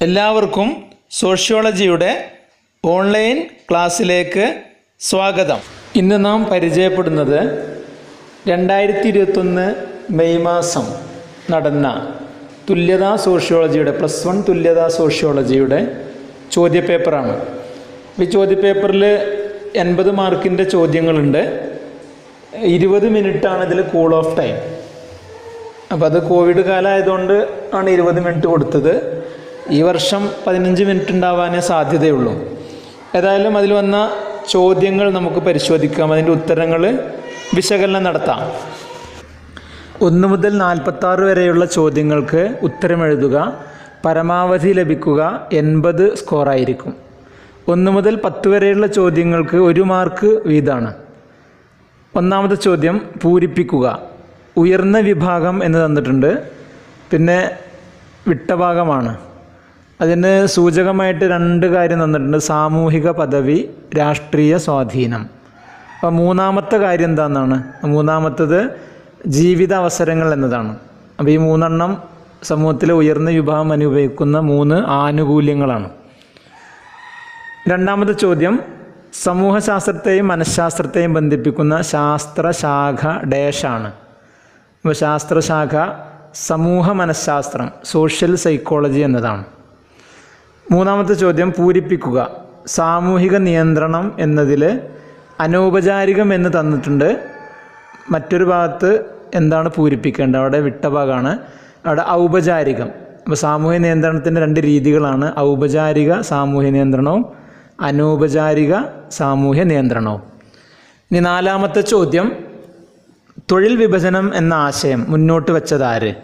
എല്ലാവർക്കും സോഷ്യോളജിയുടെ ഓൺലൈൻ ക്ലാസ്സിലേക്ക് സ്വാഗതം. ഇന്ന് നാം പരിചയപ്പെടുന്നത് രണ്ടായിരത്തി ഇരുപത്തൊന്ന് മെയ് മാസം നടന്ന തുല്യതാ സോഷ്യോളജിയുടെ പ്ലസ് വൺ തുല്യതാ സോഷ്യോളജിയുടെ ചോദ്യപേപ്പറാണ്. ഈ ചോദ്യപേപ്പറിൽ എൺപത് മാർക്കിന്റെ ചോദ്യങ്ങളുണ്ട്. ഇരുപത് മിനിറ്റാണ് ഇതിൽ കൂൾ ഓഫ് ടൈം. അപ്പോൾ അത് കോവിഡ് കാലമായതുകൊണ്ട് ആണ് ഇരുപത് മിനിറ്റ് കൊടുത്തത്. ഈ വർഷം പതിനഞ്ച് മിനിറ്റ് ഉണ്ടാവാനേ സാധ്യതയുള്ളൂ. ഏതായാലും അതിൽ വന്ന ചോദ്യങ്ങൾ നമുക്ക് പരിശോധിക്കാം. അതിന്റെ ഉത്തരങ്ങൾ വിശകലനം നടത്താം. ഒന്ന് മുതൽ നാൽപ്പത്താറ് വരെയുള്ള ചോദ്യങ്ങൾക്ക് ഉത്തരമെഴുതുക പരമാവധി ലഭിക്കുക എൺപത് സ്കോറായിരിക്കും ഒന്ന് മുതൽ പത്ത് വരെയുള്ള ചോദ്യങ്ങൾക്ക് ഒരു മാർക്ക് വീതമാണ് ഒന്നാമത്തെ ചോദ്യം പൂരിപ്പിക്കുക. ഉയർന്ന വിഭാഗം എന്ന് തന്നിട്ടുണ്ട്. പിന്നെ വിട്ട ഭാഗമാണ്. അതിന് സൂചകമായിട്ട് രണ്ട് കാര്യം തന്നിട്ടുണ്ട്. സാമൂഹിക പദവി രാഷ്ട്രീയ സ്വാധീനം. അപ്പോൾ മൂന്നാമത്തെ കാര്യം എന്താണെന്നാണ് മൂന്നാമത്തത് ജീവിത അവസരങ്ങൾ എന്നതാണ്. അപ്പോൾ ഈ മൂന്നെണ്ണം സമൂഹത്തിലെ ഉയർന്ന വിഭാഗം അനുഭവിക്കുന്ന മൂന്ന് ആനുകൂല്യങ്ങളാണ്. രണ്ടാമത്തെ ചോദ്യം സമൂഹശാസ്ത്രത്തെയും മനഃശാസ്ത്രത്തെയും ബന്ധിപ്പിക്കുന്ന ശാസ്ത്രശാഖ ഡേഷാണ്. അപ്പോൾ ശാസ്ത്രശാഖ സമൂഹ മനഃശാസ്ത്രം സോഷ്യൽ സൈക്കോളജി എന്നതാണ്. മൂന്നാമത്തെ ചോദ്യം പൂരിപ്പിക്കുക. സാമൂഹിക നിയന്ത്രണം എന്നതിൽ അനൗപചാരികം എന്ന് തന്നിട്ടുണ്ട്. മറ്റൊരു ഭാഗത്ത് എന്താണ് പൂരിപ്പിക്കേണ്ടത്? അവിടെ വിട്ട ഭാഗമാണ്. അവിടെ ഔപചാരികം. അപ്പോൾ സാമൂഹ്യ നിയന്ത്രണത്തിന്റെ രണ്ട് രീതികളാണ്. ഔപചാരിക സാമൂഹ്യ നിയന്ത്രണവും അനൗപചാരിക സാമൂഹ്യ നിയന്ത്രണവും. ഇനി നാലാമത്തെ ചോദ്യം. തൊഴിൽ വിഭജനം എന്ന ആശയം മുന്നോട്ട് വെച്ചതാര്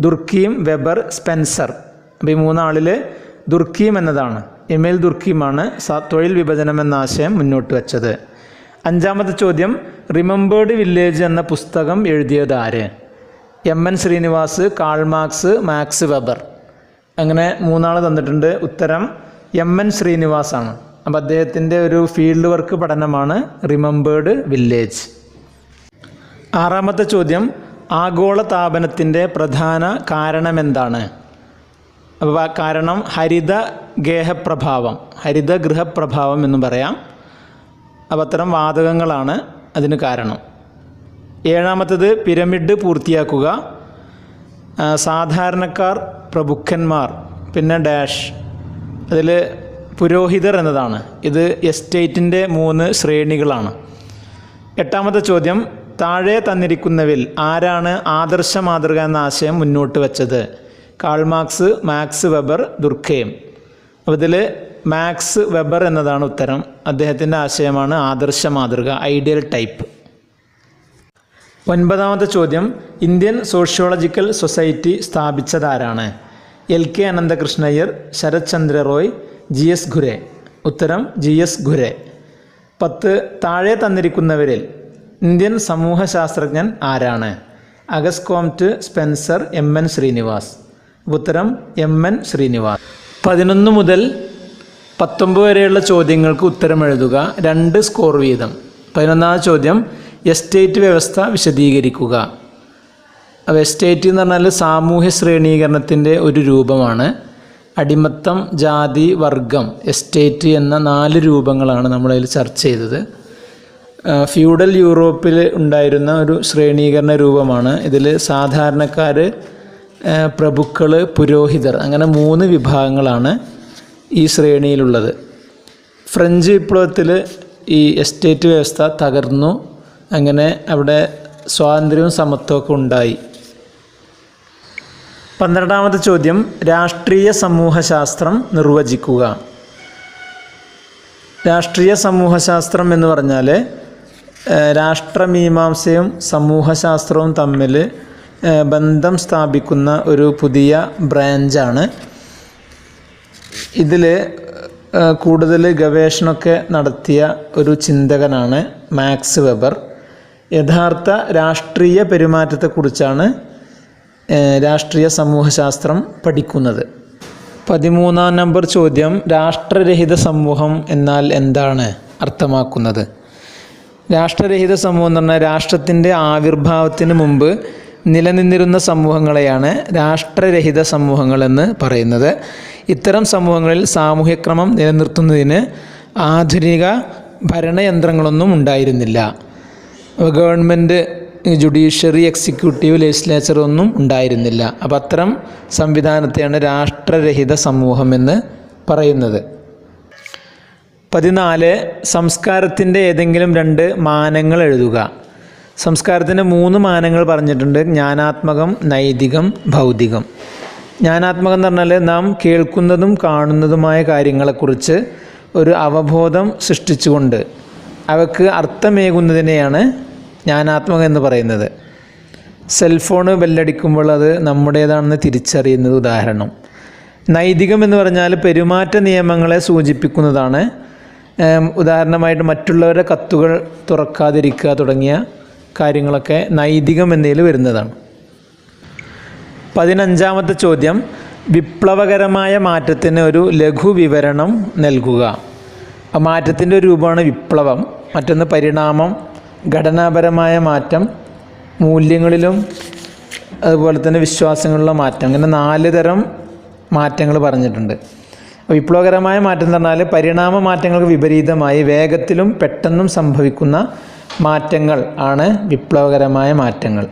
ദുർക്കിയും വെബർ സ്പെൻസർ. അപ്പോൾ ഈ മൂന്നാളിൽ ദുർക്കീം എന്നതാണ്. എമിൽ ദുർക്കീമാണ് തൊഴിൽ വിഭജനം എന്ന ആശയം മുന്നോട്ട് വെച്ചത്. അഞ്ചാമത്തെ ചോദ്യം റിമെമ്പേർഡ് വില്ലേജ് എന്ന പുസ്തകം എഴുതിയത് ആര്? M N Srinivas Karl Marx Max Weber. അങ്ങനെ മൂന്നാൾ തന്നിട്ടുണ്ട്. ഉത്തരം എം എൻ ശ്രീനിവാസാണ്. അപ്പോൾ അദ്ദേഹത്തിന്റെ ഒരു ഫീൽഡ് വർക്ക് പഠനമാണ് റിമെമ്പേർഡ് വില്ലേജ് ആറാമത്തെ ചോദ്യം ആഗോള താപനത്തിന്റെ പ്രധാന കാരണമെന്താണ് കാരണം ഹരിത ഗേഹപ്രഭാവം ഹരിത ഗൃഹപ്രഭാവം എന്ന് പറയാം. അപ്പോൾ അത്തരം വാതകങ്ങളാണ് അതിന് കാരണം. ഏഴാമത്തത് പിരമിഡ് പൂർത്തിയാക്കുക. സാധാരണക്കാർ പ്രഭുക്കന്മാർ പിന്നെ ഡാഷ്. അതിൽ പുരോഹിതർ എന്നതാണ്. ഇത് എസ്റ്റേറ്റിന്റെ മൂന്ന് ശ്രേണികളാണ്. എട്ടാമത്തെ ചോദ്യം താഴെ തന്നിരിക്കുന്നവിൽ ആരാണ് ആദർശ മാതൃക എന്ന ആശയം മുന്നോട്ട് വെച്ചത്? Karl Marx Max Weber Durkheim. അപ്പോൾ ഇതിൽ മാക്സ് വെബർ എന്നതാണ് ഉത്തരം. അദ്ദേഹത്തിന്റെ ആശയമാണ് ആദർശ മാതൃക ഐഡിയൽ ടൈപ്പ്. ഒൻപതാമത്തെ ചോദ്യം Indian sociological society സ്ഥാപിച്ചതാരാണ്? L K Ananthakrishna Iyer Sarat Chandra Roy G S Ghurye. ഉത്തരം ജി എസ് ഖുരെ. പത്ത് താഴെ തന്നിരിക്കുന്നവരിൽ ഇന്ത്യൻ സമൂഹശാസ്ത്രജ്ഞൻ ആരാണ്? Auguste Comte Spencer M N Srinivas. ഉത്തരം എം എൻ ശ്രീനിവാസ്. പതിനൊന്ന് മുതൽ പത്തൊമ്പത് വരെയുള്ള ചോദ്യങ്ങൾക്ക് ഉത്തരം എഴുതുക. രണ്ട് സ്കോർ വീതം. പതിനൊന്നാമത് ചോദ്യം എസ്റ്റേറ്റ് വ്യവസ്ഥ വിശദീകരിക്കുക. അപ്പോൾ എസ്റ്റേറ്റ് എന്ന് പറഞ്ഞാൽ സാമൂഹ്യ ശ്രേണീകരണത്തിന്റെ ഒരു രൂപമാണ്. അടിമത്തം ജാതി വർഗം എസ്റ്റേറ്റ് എന്ന നാല് രൂപങ്ങളാണ് നമ്മളതിൽ ചർച്ച ചെയ്തത്. ഫ്യൂഡൽ യൂറോപ്പിൽ ഉണ്ടായിരുന്ന ഒരു ശ്രേണീകരണ രൂപമാണ്. ഇതിൽ സാധാരണക്കാർ പ്രഭുക്കൾ പുരോഹിതർ അങ്ങനെ മൂന്ന് വിഭാഗങ്ങളാണ് ഈ ശ്രേണിയിലുള്ളത്. ഫ്രഞ്ച് വിപ്ലവത്തിൽ ഈ എസ്റ്റേറ്റ് വ്യവസ്ഥ തകർന്നു. അങ്ങനെ അവിടെ സ്വാതന്ത്ര്യവും സമത്വമൊക്കെ ഉണ്ടായി. പന്ത്രണ്ടാമത്തെ ചോദ്യം രാഷ്ട്രീയ സമൂഹശാസ്ത്രം നിർവചിക്കുക. രാഷ്ട്രീയ സമൂഹശാസ്ത്രം എന്ന് പറഞ്ഞാൽ രാഷ്ട്രമീമാംസയും സമൂഹശാസ്ത്രവും തമ്മിൽ ബന്ധം സ്ഥാപിക്കുന്ന ഒരു പുതിയ ബ്രാഞ്ചാണ്. ഇതിൽ കൂടുതൽ ഗവേഷണമൊക്കെ നടത്തിയ ഒരു ചിന്തകനാണ് മാക്സ് വെബർ. യഥാർത്ഥ രാഷ്ട്രീയ പെരുമാറ്റത്തെക്കുറിച്ചാണ് രാഷ്ട്രീയ സമൂഹശാസ്ത്രം പഠിക്കുന്നത്. പതിമൂന്നാം നമ്പർ ചോദ്യം രാഷ്ട്രരഹിത സമൂഹം എന്നാൽ എന്താണ് അർത്ഥമാക്കുന്നത്? രാഷ്ട്രരഹിത സമൂഹം എന്ന് പറഞ്ഞാൽ രാഷ്ട്രത്തിന്റെ ആവിർഭാവത്തിന് മുമ്പ് നിലനിന്നിരുന്ന സമൂഹങ്ങളെയാണ് രാഷ്ട്രരഹിത സമൂഹങ്ങളെന്ന് പറയുന്നത്. ഇത്തരം സമൂഹങ്ങളിൽ സാമൂഹ്യക്രമം നിലനിർത്തുന്നതിന് ആധുനിക ഭരണയന്ത്രങ്ങളൊന്നും ഉണ്ടായിരുന്നില്ല. ഗവൺമെന്റ് ജുഡീഷ്യറി എക്സിക്യൂട്ടീവ് ലെജിസ്ലേച്ചർ ഒന്നും ഉണ്ടായിരുന്നില്ല. അപ്പോൾ അത്തരം സംവിധാനത്തെയാണ് രാഷ്ട്രരഹിത സമൂഹം എന്ന് പറയുന്നത്. പതിനാല് സംസ്കാരത്തിന്റെ ഏതെങ്കിലും രണ്ട് മാനങ്ങൾ എഴുതുക. സംസ്കാരത്തിന്റെ മൂന്ന് മാനങ്ങൾ പറഞ്ഞിട്ടുണ്ട്. ജ്ഞാനാത്മകം നൈതികം ഭൗതികം. ജ്ഞാനാത്മകം എന്ന് പറഞ്ഞാൽ നാം കേൾക്കുന്നതും കാണുന്നതുമായ കാര്യങ്ങളെക്കുറിച്ച് ഒരു അവബോധം സൃഷ്ടിച്ചുകൊണ്ട് അവക്ക് അർത്ഥമേകുന്നതിനെയാണ് ജ്ഞാനാത്മകം എന്ന് പറയുന്നത്. സെൽഫോണ് ബെല്ലടിക്കുമ്പോൾ അത് നമ്മുടേതാണെന്ന് തിരിച്ചറിയുന്നത് ഉദാഹരണം. നൈതികം എന്ന് പറഞ്ഞാൽ പെരുമാറ്റ നിയമങ്ങളെ സൂചിപ്പിക്കുന്നതാണ്. ഉദാഹരണമായിട്ട് മറ്റുള്ളവരുടെ കത്തുകൾ തുറക്കാതിരിക്കുക തുടങ്ങിയ കാര്യങ്ങളൊക്കെ നൈതികം എന്നതിൽ വരുന്നതാണ്. പതിനഞ്ചാമത്തെ ചോദ്യം വിപ്ലവകരമായ മാറ്റത്തിന് ഒരു ലഘു വിവരണം നൽകുക മാറ്റത്തിന്റെ ഒരു രൂപമാണ് വിപ്ലവം. മറ്റൊന്ന് പരിണാമം ഘടനാപരമായ മാറ്റം മൂല്യങ്ങളിലും അതുപോലെ തന്നെ വിശ്വാസങ്ങളിലുള്ള മാറ്റം. അങ്ങനെ നാല് തരം മാറ്റങ്ങൾ പറഞ്ഞിട്ടുണ്ട്. വിപ്ലവകരമായ മാറ്റം എന്ന് പറഞ്ഞാൽ പരിണാമ മാറ്റങ്ങൾക്ക് വിപരീതമായി വേഗത്തിലും പെട്ടെന്നും സംഭവിക്കുന്ന മാറ്റങ്ങൾ ആണ് വിപ്ലവകരമായ മാറ്റങ്ങൾ.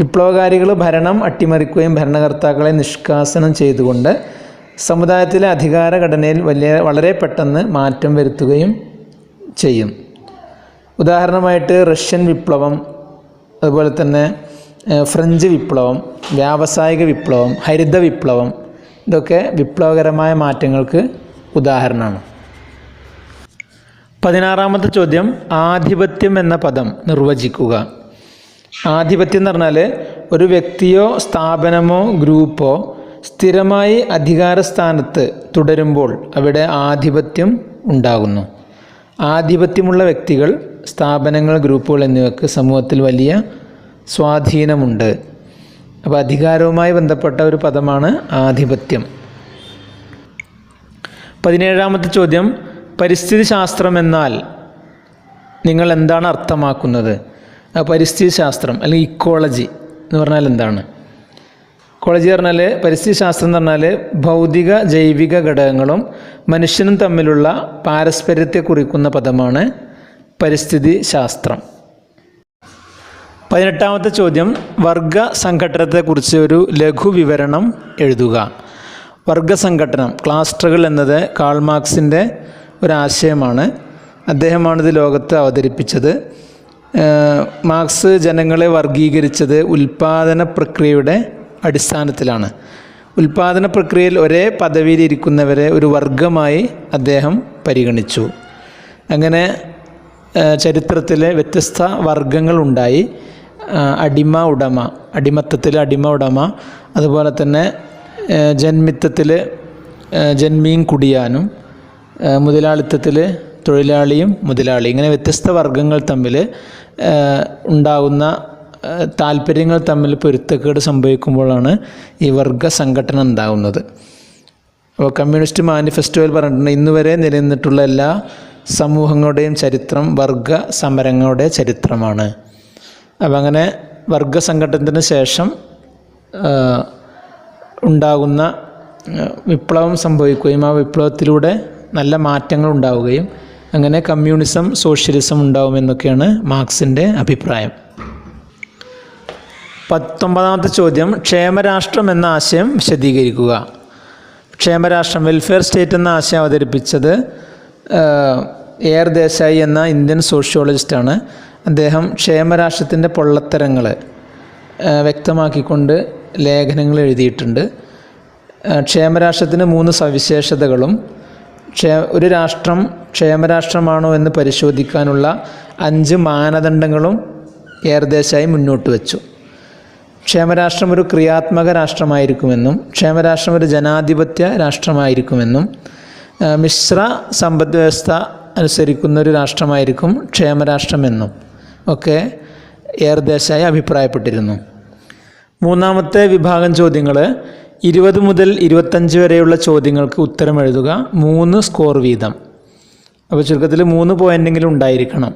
വിപ്ലവകാരികൾ ഭരണം അട്ടിമറിക്കുകയും ഭരണകർത്താക്കളെ നിഷ്കാസനം ചെയ്തുകൊണ്ട് സമുദായത്തിലെ അധികാര ഘടനയിൽ വലിയ വളരെ പെട്ടെന്ന് മാറ്റം വരുത്തുകയും ചെയ്യും. ഉദാഹരണമായിട്ട് റഷ്യൻ വിപ്ലവം അതുപോലെ തന്നെ ഫ്രഞ്ച് വിപ്ലവം വ്യാവസായിക വിപ്ലവം ഹരിത വിപ്ലവം ഇതൊക്കെ വിപ്ലവകരമായ മാറ്റങ്ങൾക്ക് ഉദാഹരണമാണ്. പതിനാറാമത്തെ ചോദ്യം ആധിപത്യം എന്ന പദം നിർവചിക്കുക. ആധിപത്യം എന്ന് പറഞ്ഞാൽ ഒരു വ്യക്തിയോ സ്ഥാപനമോ ഗ്രൂപ്പോ സ്ഥിരമായി അധികാരസ്ഥാനത്ത് തുടരുമ്പോൾ അവിടെ ആധിപത്യം ഉണ്ടാകുന്നു. ആധിപത്യമുള്ള വ്യക്തികൾ സ്ഥാപനങ്ങൾ ഗ്രൂപ്പുകൾ എന്നിവയ്ക്ക് സമൂഹത്തിൽ വലിയ സ്വാധീനമുണ്ട്. അപ്പോൾ അധികാരവുമായി ബന്ധപ്പെട്ട ഒരു പദമാണ് ആധിപത്യം. പതിനേഴാമത്തെ ചോദ്യം പരിസ്ഥിതി ശാസ്ത്രം എന്നാൽ നിങ്ങൾ എന്താണ് അർത്ഥമാക്കുന്നത്? പരിസ്ഥിതി ശാസ്ത്രം അല്ലെങ്കിൽ ഇക്കോളജി എന്ന് പറഞ്ഞാൽ എന്താണ്? ഇക്കോളജി പറഞ്ഞാൽ പരിസ്ഥിതി ശാസ്ത്രം എന്ന് പറഞ്ഞാൽ ഭൗതിക ജൈവിക ഘടകങ്ങളും മനുഷ്യനും തമ്മിലുള്ള പാരസ്പര്യത്തെ കുറിക്കുന്ന പദമാണ് പരിസ്ഥിതി ശാസ്ത്രം. പതിനെട്ടാമത്തെ ചോദ്യം വർഗ സംഘടനത്തെക്കുറിച്ച് ഒരു ലഘു വിവരണം എഴുതുക. വർഗസംഘടനം ക്ലാസ്റ്ററുകൾ എന്നത് കാൾ മാർക്സിന്റെ ഒരാശയമാണ്. അദ്ദേഹമാണിത് ലോകത്ത് അവതരിപ്പിച്ചത്. മാർക്സ് ജനങ്ങളെ വർഗീകരിച്ചത് ഉൽപാദന പ്രക്രിയയുടെ അടിസ്ഥാനത്തിലാണ്. ഉൽപാദന പ്രക്രിയയിൽ ഒരേ പദവിയിലിരിക്കുന്നവരെ ഒരു വർഗമായി അദ്ദേഹം പരിഗണിച്ചു. അങ്ങനെ ചരിത്രത്തിലെ വ്യത്യസ്ത വർഗങ്ങളുണ്ടായി അടിമ ഉടമ അടിമത്തത്തിൽ അടിമ ഉടമ അതുപോലെ തന്നെ ജന്മിത്തത്തിൽ ജന്മിയും കുടിയാനും മുതലാളിത്തത്തിൽ തൊഴിലാളിയും മുതലാളി ഇങ്ങനെ വ്യത്യസ്ത വർഗങ്ങൾ തമ്മിൽ ഉണ്ടാകുന്ന താല്പര്യങ്ങൾ തമ്മിൽ പൊരുത്തക്കേട് സംഭവിക്കുമ്പോഴാണ് ഈ വർഗ സംഘടന ഉണ്ടാകുന്നത്. അപ്പോൾ കമ്മ്യൂണിസ്റ്റ് മാനിഫെസ്റ്റോയിൽ പറഞ്ഞിട്ടുണ്ട് ഇന്ന് വരെ നിലനിന്നിട്ടുള്ള എല്ലാ സമൂഹങ്ങളുടെയും ചരിത്രം വർഗ സമരങ്ങളുടെ ചരിത്രമാണ്. അപ്പം അങ്ങനെ വർഗ സംഘടനത്തിന് ശേഷം ഉണ്ടാകുന്ന വിപ്ലവം സംഭവിക്കുകയും ആ വിപ്ലവത്തിലൂടെ നല്ല മാറ്റങ്ങൾ ഉണ്ടാവുകയും അങ്ങനെ കമ്മ്യൂണിസം സോഷ്യലിസം ഉണ്ടാവുമെന്നൊക്കെയാണ് മാർക്സിന്റെ അഭിപ്രായം. പത്തൊമ്പതാമത്തെ ചോദ്യം ക്ഷേമരാഷ്ട്രം എന്ന ആശയം വിശദീകരിക്കുക. ക്ഷേമരാഷ്ട്രം വെൽഫെയർ സ്റ്റേറ്റ് എന്ന ആശയം അവതരിപ്പിച്ചത് എയർ ദേശായി എന്ന ഇന്ത്യൻ സോഷ്യോളജിസ്റ്റാണ് അദ്ദേഹം ക്ഷേമരാഷ്ട്രത്തിന്റെ പൊള്ളത്തരങ്ങൾ വ്യക്തമാക്കിക്കൊണ്ട് ലേഖനങ്ങൾ എഴുതിയിട്ടുണ്ട്. ക്ഷേമരാഷ്ട്രത്തിന് മൂന്ന് സവിശേഷതകളും ക്ഷേ ഒരു രാഷ്ട്രം ക്ഷേമരാഷ്ട്രമാണോ എന്ന് പരിശോധിക്കാനുള്ള അഞ്ച് മാനദണ്ഡങ്ങളും ഏർദേശായി മുന്നോട്ട് വെച്ചു. ക്ഷേമരാഷ്ട്രം ഒരു ക്രിയാത്മക രാഷ്ട്രമായിരിക്കുമെന്നും ക്ഷേമരാഷ്ട്രം ഒരു ജനാധിപത്യ രാഷ്ട്രമായിരിക്കുമെന്നും മിശ്ര സമ്പദ് വ്യവസ്ഥ അനുസരിക്കുന്ന ഒരു രാഷ്ട്രമായിരിക്കും ക്ഷേമരാഷ്ട്രമെന്നും ഒക്കെ ഏർദേശായി അഭിപ്രായപ്പെട്ടിരുന്നു. മൂന്നാമത്തെ വിഭാഗം ചോദ്യങ്ങൾ ഇരുപത് മുതൽ ഇരുപത്തഞ്ച് വരെയുള്ള ചോദ്യങ്ങൾക്ക് ഉത്തരം എഴുതുക. മൂന്ന് സ്കോർ വീതം. അപ്പോൾ ചുരുക്കത്തിൽ മൂന്ന് പോയിന്റെങ്കിലും ഉണ്ടായിരിക്കണം.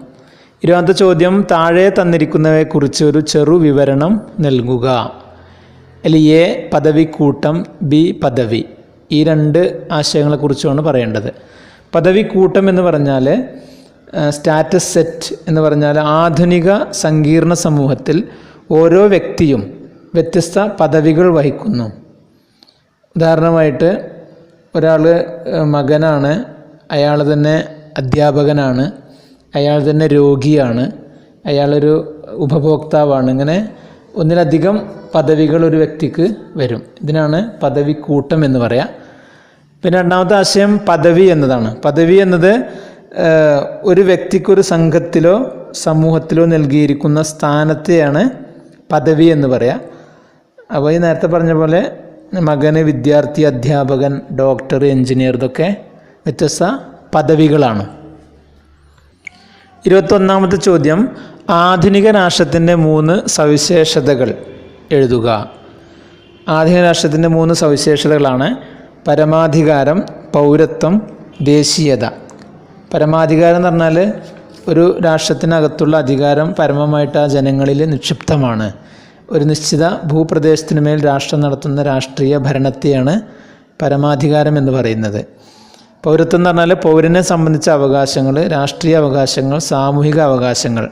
ഇരുപതാമത്തെ ചോദ്യം താഴെ തന്നിരിക്കുന്നവയെക്കുറിച്ച് ഒരു ചെറു വിവരണം നൽകുക. അതിൽ എ പദവി കൂട്ടം ബി പദവി. ഈ രണ്ട് ആശയങ്ങളെക്കുറിച്ചുമാണ് പറയേണ്ടത്. പദവി കൂട്ടം എന്ന് പറഞ്ഞാൽ സ്റ്റാറ്റസ് സെറ്റ് എന്ന് പറഞ്ഞാൽ ആധുനിക സങ്കീർണ സമൂഹത്തിൽ ഓരോ വ്യക്തിയും വ്യത്യസ്ത പദവികൾ വഹിക്കുന്നു. ഉദാഹരണമായിട്ട് ഒരാൾ മകനാണ് അയാൾ തന്നെ അധ്യാപകനാണ് അയാൾ തന്നെ രോഗിയാണ് അയാളൊരു ഉപഭോക്താവാണ്. ഇങ്ങനെ ഒന്നിലധികം പദവികൾ ഒരു വ്യക്തിക്ക് വരും. ഇതിനാണ് പദവി കൂട്ടം എന്ന് പറയാം. പിന്നെ രണ്ടാമത്തെ ആശയം പദവി എന്നതാണ്. പദവി എന്നത് ഒരു വ്യക്തിക്കൊരു സംഘത്തിലോ സമൂഹത്തിലോ നൽകിയിരിക്കുന്ന സ്ഥാനത്തെയാണ് പദവി എന്ന് പറയാം. അപ്പോൾ ഈ നേരത്തെ പറഞ്ഞ പോലെ മകന് വിദ്യാർത്ഥി അധ്യാപകൻ ഡോക്ടർ എഞ്ചിനീയർ ഇതൊക്കെ വ്യത്യസ്ത പദവികളാണ്. ഇരുപത്തൊന്നാമത്തെ ചോദ്യം ആധുനിക രാഷ്ട്രത്തിന്റെ മൂന്ന് സവിശേഷതകൾ എഴുതുക. ആധുനിക രാഷ്ട്രത്തിന്റെ മൂന്ന് സവിശേഷതകളാണ് പരമാധികാരം പൗരത്വം ദേശീയത. പരമാധികാരം എന്ന് പറഞ്ഞാൽ ഒരു രാഷ്ട്രത്തിനകത്തുള്ള അധികാരം പരമമായിട്ട് ആ ജനങ്ങളിൽ നിക്ഷിപ്തമാണ്. ഒരു നിശ്ചിത ഭൂപ്രദേശത്തിനു മേൽ രാഷ്ട്രം നടത്തുന്ന രാഷ്ട്രീയ ഭരണത്തെയാണ് പരമാധികാരം എന്ന് പറയുന്നത്. പൗരത്വം എന്ന് പറഞ്ഞാൽ പൗരനെ സംബന്ധിച്ച അവകാശങ്ങൾ രാഷ്ട്രീയ അവകാശങ്ങൾ സാമൂഹിക അവകാശങ്ങൾ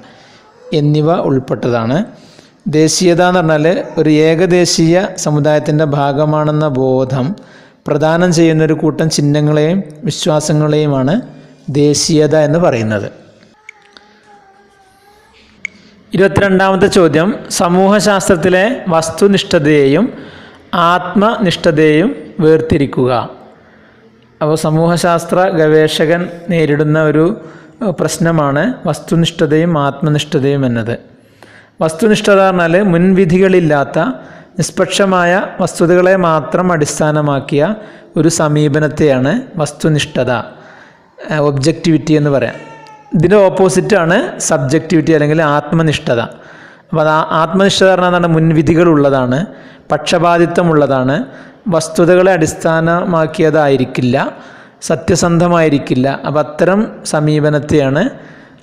എന്നിവ ഉൾപ്പെട്ടതാണ്. ദേശീയത എന്ന് പറഞ്ഞാൽ ഒരു ഏകദേശീയ സമുദായത്തിന്റെ ഭാഗമാണെന്ന ബോധം പ്രദാനം ചെയ്യുന്ന ഒരു കൂട്ടം ചിഹ്നങ്ങളെയും വിശ്വാസങ്ങളെയുമാണ് ദേശീയത എന്ന് പറയുന്നത്. ഇരുപത്തിരണ്ടാമത്തെ ചോദ്യം. സമൂഹശാസ്ത്രത്തിലെ വസ്തുനിഷ്ഠതയെയും ആത്മനിഷ്ഠതയെയും വേർതിരിക്കുക. അപ്പോൾ സമൂഹശാസ്ത്ര ഗവേഷകൻ നേരിടുന്ന ഒരു പ്രശ്നമാണ് വസ്തുനിഷ്ഠതയും ആത്മനിഷ്ഠതയും എന്നത്. വസ്തുനിഷ്ഠത പറഞ്ഞാൽ മുൻവിധികളില്ലാത്ത നിഷ്പക്ഷമായ വസ്തുതകളെ മാത്രം അടിസ്ഥാനമാക്കിയ ഒരു സമീപനത്തെയാണ് വസ്തുനിഷ്ഠത ഒബ്ജക്റ്റിവിറ്റി എന്ന് പറയാം. ഇതിന്റെ ഓപ്പോസിറ്റാണ് സബ്ജക്റ്റിവിറ്റി അല്ലെങ്കിൽ ആത്മനിഷ്ഠത. അപ്പോൾ അത് ആത്മനിഷ്ഠത പറഞ്ഞാൽ എന്താണ്? മുൻവിധികളുള്ളതാണ് പക്ഷപാതിത്വമുള്ളതാണ് വസ്തുതകളെ അടിസ്ഥാനമാക്കിയതായിരിക്കില്ല സത്യസന്ധമായിരിക്കില്ല. അപ്പം അത്തരം സമീപനത്തെയാണ്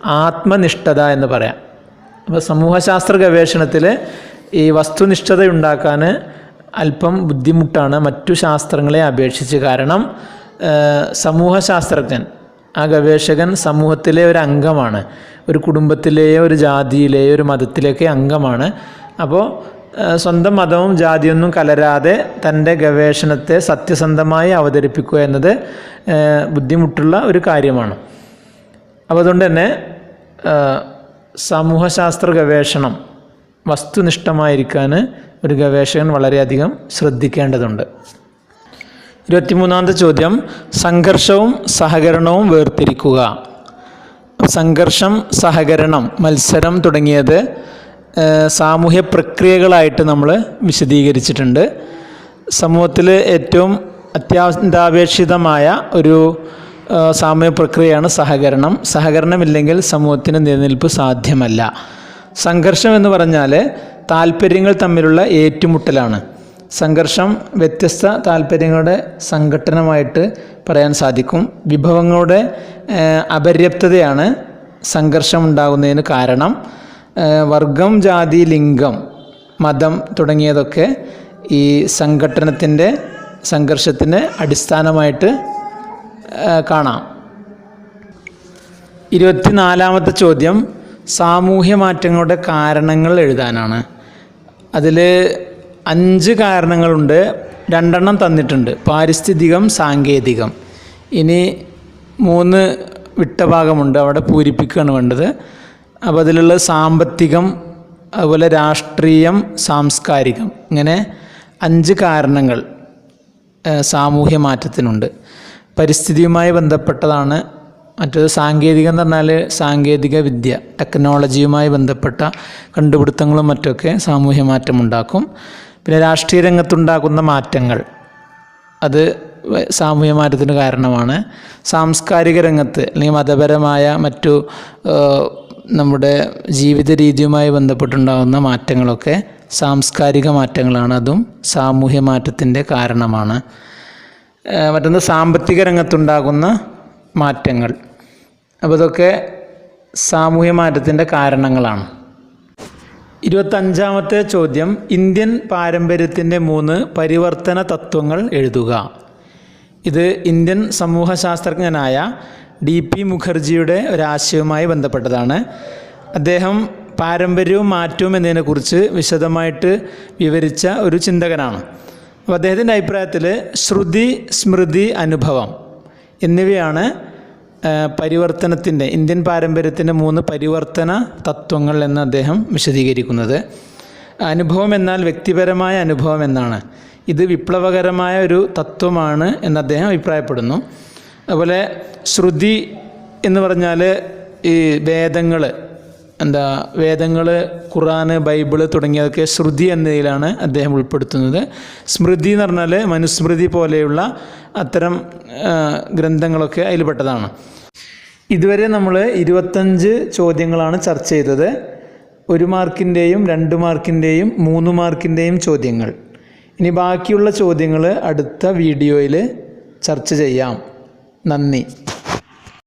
ആത്മനിഷ്ഠത എന്ന് പറയാം. അപ്പോൾ സമൂഹശാസ്ത്ര ഗവേഷണത്തിൽ ഈ വസ്തുനിഷ്ഠത ഉണ്ടാക്കാൻ അല്പം ബുദ്ധിമുട്ടാണ് മറ്റു ശാസ്ത്രങ്ങളെ അപേക്ഷിച്ച്. കാരണം സമൂഹശാസ്ത്രജ്ഞൻ ആ ഗവേഷകൻ സമൂഹത്തിലെ ഒരു അംഗമാണ്. ഒരു കുടുംബത്തിലെയോ ഒരു ജാതിയിലെയോ ഒരു മതത്തിലേക്ക് അംഗമാണ്. അപ്പോൾ സ്വന്തം മതവും ജാതിയൊന്നും കലരാതെ തന്റെ ഗവേഷണത്തെ സത്യസന്ധമായി അവതരിപ്പിക്കുക എന്നത് ബുദ്ധിമുട്ടുള്ള ഒരു കാര്യമാണ്. അപ്പോൾ അതുകൊണ്ട് തന്നെ സമൂഹശാസ്ത്ര ഗവേഷണം വസ്തുനിഷ്ഠമായിരിക്കാൻ ഒരു ഗവേഷകൻ വളരെയധികം ശ്രദ്ധിക്കേണ്ടതുണ്ട്. ഇരുപത്തിമൂന്നാമത്തെ ചോദ്യം സംഘർഷവും സഹകരണവും വേർതിരിക്കുക. സംഘർഷം സഹകരണം മത്സരം തുടങ്ങിയത് സാമൂഹ്യ പ്രക്രിയകളായിട്ട് നമ്മൾ വിശദീകരിച്ചിട്ടുണ്ട്. സമൂഹത്തിൽ ഏറ്റവും അത്യന്താപേക്ഷിതമായ ഒരു സാമൂഹ്യ പ്രക്രിയയാണ് സഹകരണം. സഹകരണമില്ലെങ്കിൽ സമൂഹത്തിന് നിലനിൽപ്പ് സാധ്യമല്ല. സംഘർഷം എന്ന് പറഞ്ഞാൽ താല്പര്യങ്ങൾ തമ്മിലുള്ള ഏറ്റുമുട്ടലാണ്. സംഘർഷം വ്യത്യസ്ത താല്പര്യങ്ങളുടെ സംഘട്ടനമായിട്ട് പറയാൻ സാധിക്കും. വിഭവങ്ങളുടെ അപര്യപ്തതയാണ് സംഘർഷം ഉണ്ടാകുന്നതിന് കാരണം. വർഗം ജാതി ലിംഗം മതം തുടങ്ങിയതൊക്കെ ഈ സംഘട്ടനത്തിന്റെ സംഘർഷത്തിന് അടിസ്ഥാനമായിട്ട് കാണാം. ഇരുപത്തിനാലാമത്തെ ചോദ്യം സാമൂഹ്യ മാറ്റങ്ങളുടെ കാരണങ്ങൾ എഴുതാനാണ്. അതിൽ അഞ്ച് കാരണങ്ങളുണ്ട് രണ്ടെണ്ണം തന്നിട്ടുണ്ട്. പാരിസ്ഥിതികം സാങ്കേതികം. ഇനി മൂന്ന് വിട്ട ഭാഗമുണ്ട് അവിടെ പൂരിപ്പിക്കുകയാണ് വേണ്ടത്. അപ്പോൾ അതിലുള്ള സാമ്പത്തികം അതുപോലെ രാഷ്ട്രീയം സാംസ്കാരികം. ഇങ്ങനെ അഞ്ച് കാരണങ്ങൾ സാമൂഹ്യ മാറ്റത്തിനുണ്ട്. പരിസ്ഥിതിയുമായി ബന്ധപ്പെട്ടതാണ് മറ്റത് സാങ്കേതികം എന്ന് പറഞ്ഞാൽ സാങ്കേതിക വിദ്യ ടെക്നോളജിയുമായി ബന്ധപ്പെട്ട കണ്ടുപിടുത്തങ്ങളും മറ്റൊക്കെ സാമൂഹ്യ മാറ്റമുണ്ടാക്കും. പിന്നെ രാഷ്ട്രീയ രംഗത്തുണ്ടാകുന്ന മാറ്റങ്ങൾ. അത് സാമൂഹ്യ മാറ്റത്തിന് കാരണമാണ്. സാംസ്കാരിക രംഗത്ത് അല്ലെങ്കിൽ മതപരമായ മറ്റു നമ്മുടെ ജീവിത രീതിയുമായി ബന്ധപ്പെട്ടുണ്ടാകുന്ന മാറ്റങ്ങളൊക്കെ സാംസ്കാരിക മാറ്റങ്ങളാണ്. അതും സാമൂഹ്യ മാറ്റത്തിന്റെ കാരണമാണ്. മറ്റൊന്ന് സാമ്പത്തിക രംഗത്തുണ്ടാകുന്ന മാറ്റങ്ങൾ. അപ്പോൾ ഇതൊക്കെ സാമൂഹ്യ മാറ്റത്തിന്റെ കാരണങ്ങളാണ്. ഇരുപത്തഞ്ചാമത്തെ ചോദ്യം. ഇന്ത്യൻ പാരമ്പര്യത്തിന്റെ മൂന്ന് പരിവർത്തന തത്വങ്ങൾ എഴുതുക. ഇത് ഇന്ത്യൻ സമൂഹശാസ്ത്രജ്ഞനായ ഡി പി മുഖർജിയുടെ ഒരാശയവുമായി ബന്ധപ്പെട്ടതാണ്. അദ്ദേഹം പാരമ്പര്യവും മാറ്റവും എന്നതിനെക്കുറിച്ച് വിശദമായിട്ട് വിവരിച്ച ഒരു ചിന്തകനാണ്. അപ്പോൾ അദ്ദേഹത്തിന്റെ അഭിപ്രായത്തിൽ ശ്രുതി സ്മൃതി അനുഭവം എന്നിവയാണ് പരിവർത്തനത്തിന്റെ ഇന്ത്യൻ പാരമ്പര്യത്തിന്റെ മൂന്ന് പരിവർത്തന തത്വങ്ങൾ എന്ന് അദ്ദേഹം വിശദീകരിക്കുന്നത്. അനുഭവം എന്നാൽ വ്യക്തിപരമായ അനുഭവം എന്നാണ്. ഇത് വിപ്ലവകരമായ ഒരു തത്വമാണ് എന്ന് അദ്ദേഹം അഭിപ്രായപ്പെടുന്നു. അതുപോലെ ശ്രുതി എന്ന് പറഞ്ഞാൽ ഈ വേദങ്ങൾ എന്താ വേദങ്ങൾ ഖുറാന് ബൈബിൾ തുടങ്ങിയതൊക്കെ ശ്രുതി എന്നതിലാണ് അദ്ദേഹം ഉൾപ്പെടുത്തുന്നത്. സ്മൃതി എന്ന് പറഞ്ഞാൽ മനുസ്മൃതി പോലെയുള്ള അത്തരം ഗ്രന്ഥങ്ങളൊക്കെ അതിൽപ്പെട്ടതാണ്. ഇതുവരെ നമ്മൾ ഇരുപത്തഞ്ച് ചോദ്യങ്ങളാണ് ചർച്ച ചെയ്തത്. ഒരു മാർക്കിന്റെയും രണ്ട് മാർക്കിന്റെയും മൂന്ന് മാർക്കിന്റെയും ചോദ്യങ്ങൾ. ഇനി ബാക്കിയുള്ള ചോദ്യങ്ങൾ അടുത്ത വീഡിയോയിൽ ചർച്ച ചെയ്യാം. നന്ദി.